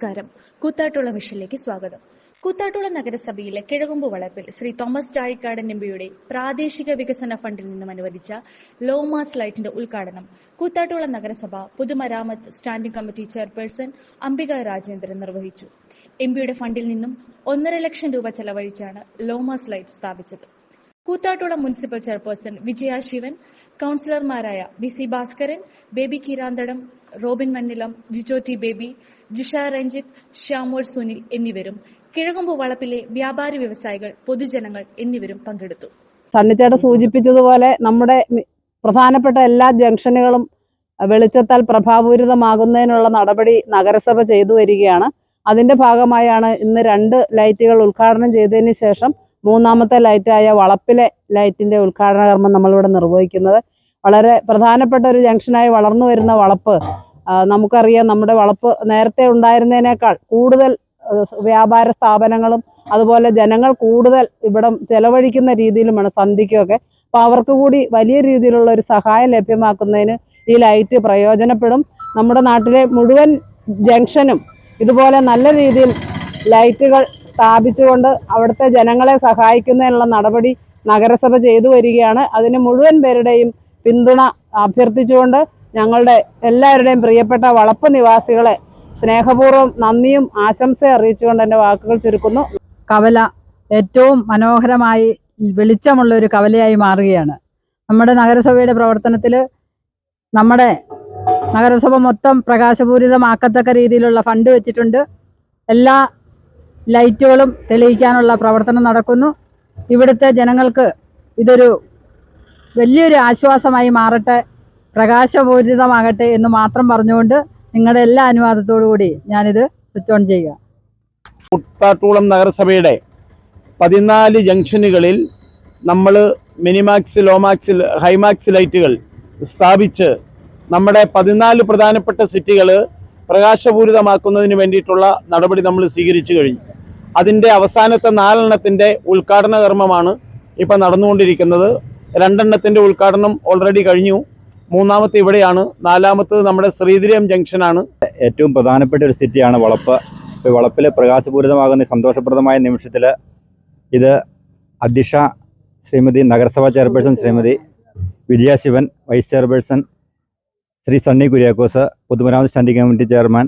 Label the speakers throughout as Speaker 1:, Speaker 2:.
Speaker 1: നമസ്കാരം. കൂത്താട്ടുള്ള മിഷനിലേക്ക് സ്വാഗതം. കൂത്താട്ടുള്ള നഗരസഭയിലെ കിഴകുമ്പ് വളപ്പിൽ ശ്രീ തോമസ് ചാഴിക്കാടൻ എംപിയുടെ പ്രാദേശിക വികസന ഫണ്ടിൽ നിന്നും അനുവദിച്ച ലോമാസ് ലൈറ്റിന്റെ ഉദ്ഘാടനം കൂത്താട്ടുള്ള നഗരസഭ പൊതുമരാമത്ത് standing committee chairperson Ambika Rajendran നിർവഹിച്ചു. എംപിയുടെ ഫണ്ടിൽ നിന്നും ഒന്നര ലക്ഷം രൂപ ചെലവഴിച്ചാണ് ലോമാസ് ലൈറ്റ് സ്ഥാപിച്ചത്. കൂത്താട്ടുള്ള municipal chairperson Vijaya Sivan കൌൺസിലർമാരായ V C Bhaskaran Baby Kiranthadam Robin Mannilam Jijo T Baby Jisha Ranjith Shyamol Sunil എന്നിവരും കിഴകുമ്പു വളപ്പിലെ വ്യാപാരി വ്യവസായികൾ പൊതുജനങ്ങൾ എന്നിവരും പങ്കെടുത്തു.
Speaker 2: സണ്ണിച്ചേട്ട സൂചിപ്പിച്ചതുപോലെ നമ്മുടെ പ്രധാനപ്പെട്ട എല്ലാ ജംഗ്ഷനുകളും വെളിച്ചത്താൽ പ്രഭാപൂരിതമാകുന്നതിനുള്ള നടപടി നഗരസഭ ചെയ്തു വരികയാണ്. അതിന്റെ ഭാഗമായാണ് ഇന്ന് രണ്ട് ലൈറ്റുകൾ ഉദ്ഘാടനം ചെയ്തതിന് ശേഷം മൂന്നാമത്തെ ലൈറ്റായ വളപ്പിലെ ലൈറ്റിന്റെ ഉദ്ഘാടന കർമ്മം നമ്മളിവിടെ നിർവഹിക്കുന്നത്. വളരെ പ്രധാനപ്പെട്ട ഒരു ജംഗ്ഷനായി വളർന്നു വരുന്ന വളപ്പ് നമുക്കറിയാം നമ്മുടെ വളപ്പ് നേരത്തെ ഉണ്ടായിരുന്നതിനേക്കാൾ കൂടുതൽ വ്യാപാര സ്ഥാപനങ്ങളും അതുപോലെ ജനങ്ങൾ കൂടുതൽ ഇവിടം ചെലവഴിക്കുന്ന രീതിയിലുമാണ് സന്ധിക്കുമൊക്കെ അപ്പോൾ അവർക്ക് കൂടി വലിയ രീതിയിലുള്ള ഒരു സഹായം ലഭ്യമാക്കുന്നതിന് ഈ ലൈറ്റ് പ്രയോജനപ്പെടും. നമ്മുടെ നാട്ടിലെ മുഴുവൻ ജംഗ്ഷനും ഇതുപോലെ നല്ല രീതിയിൽ ലൈറ്റുകൾ സ്ഥാപിച്ചുകൊണ്ട് അവിടുത്തെ ജനങ്ങളെ സഹായിക്കുന്നതിനുള്ള നടപടി നഗരസഭ ചെയ്തു വരികയാണ്. അതിന് മുഴുവൻ പേരുടെയും പിന്തുണ അഭ്യർത്ഥിച്ചുകൊണ്ട് ഞങ്ങളുടെ എല്ലാവരുടെയും പ്രിയപ്പെട്ട വളപ്പ് നിവാസികളെ സ്നേഹപൂർവം നന്ദിയും ആശംസയും അറിയിച്ചുകൊണ്ട് എന്റെ വാക്കുകൾ ചുരുക്കുന്നു.
Speaker 3: കവല ഏറ്റവും മനോഹരമായി വെളിച്ചമുള്ള ഒരു കവലയായി മാറുകയാണ്. നമ്മുടെ നഗരസഭയുടെ പ്രവർത്തനത്തിൽ നമ്മുടെ നഗരസഭ മൊത്തം പ്രകാശപൂരിതമാക്കത്തക്ക രീതിയിലുള്ള ഫണ്ട് വെച്ചിട്ടുണ്ട്. എല്ലാ ലൈറ്റുകളും തെളിയിക്കാനുള്ള പ്രവർത്തനം നടക്കുന്നു. ഇവിടുത്തെ ജനങ്ങൾക്ക് ഇതൊരു വലിയൊരു ആശ്വാസമായി മാറട്ടെ പ്രകാശപൂരിതമാകട്ടെ എന്ന് മാത്രം പറഞ്ഞുകൊണ്ട് നിങ്ങളുടെ എല്ലാ അനുവാദത്തോടു കൂടി ഞാനിത് സ്വിച്ച് ഓൺ ചെയ്യുക.
Speaker 4: കുട്ടാട്ടൂളം നഗരസഭയുടെ പതിനാല് ജംഗ്ഷനുകളിൽ നമ്മൾ മിനിമാക്സ് ലോമാക്സ് ഹൈമാക്സ് ലൈറ്റുകൾ സ്ഥാപിച്ച് നമ്മുടെ പതിനാല് പ്രധാനപ്പെട്ട സിറ്റികൾ പ്രകാശപൂരിതമാക്കുന്നതിന് വേണ്ടിയിട്ടുള്ള നടപടി നമ്മൾ സ്വീകരിച്ചു കഴിഞ്ഞു. അതിന്റെ അവസാനത്തെ നാലെണ്ണത്തിന്റെ ഉദ്ഘാടന കർമ്മമാണ് ഇപ്പം നടന്നുകൊണ്ടിരിക്കുന്നത്. രണ്ടെണ്ണത്തിന്റെ ഉദ്ഘാടനം ഓൾറെഡി കഴിഞ്ഞു. മൂന്നാമത്തെ ഇവിടെയാണ്. നാലാമത്തത് നമ്മുടെ ശ്രീധരം ജംഗ്ഷനാണ്
Speaker 5: ഏറ്റവും പ്രധാനപ്പെട്ട ഒരു സിറ്റിയാണ് വളപ്പ്. ഇപ്പോൾ വളപ്പിൽ പ്രകാശപൂരിതമാകുന്ന സന്തോഷപ്രദമായ നിമിഷത്തിൽ ഇത് അധ്യക്ഷ ശ്രീമതി നഗരസഭാ chairperson Shrimati Vijaya Sivan vice chairperson Shri Sunny Kuriakose പൊതുമരാമത്ത് standing committee chairman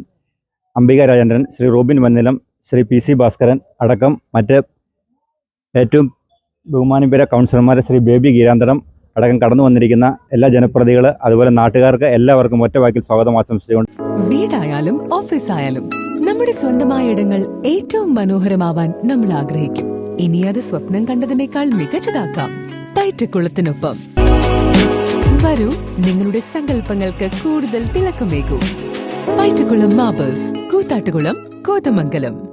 Speaker 5: Ambika Rajendran Shri Robin Mannilam Shri P C Bhaskaran അടക്കം മറ്റ് ഏറ്റവും ബഹുമാനപര കൗൺസിലർമാർ ശ്രീ ബേബി ഗീരാന്തരം അടക്കം കടന്നു വന്നിരിക്കുന്ന എല്ലാ ജനപ്രതികൾ അതുപോലെ നാട്ടുകാർക്ക് എല്ലാവർക്കും ഒറ്റവാക്കിൽ സ്വാഗതം ആശംസിച്ചുകൊണ്ട്
Speaker 6: വീടായാലും ഓഫീസായാലും നമ്മുടെ സ്വന്തമായ ഇടങ്ങൾ ഏറ്റവും മനോഹരമാവാൻ നമ്മൾ ആഗ്രഹിക്കും. ഇനി അത് സ്വപ്നം കണ്ടതിനേക്കാൾ മികച്ചതാക്കാം. പയറ്റക്കുളത്തിനൊപ്പം വരൂ നിങ്ങളുടെ സങ്കല്പങ്ങൾക്ക് കൂടുതൽ തിളക്കമേകൂ. പയറ്റക്കുളം മാബേഴ്സ് കൂത്താട്ടുകുളം കോതമംഗലം.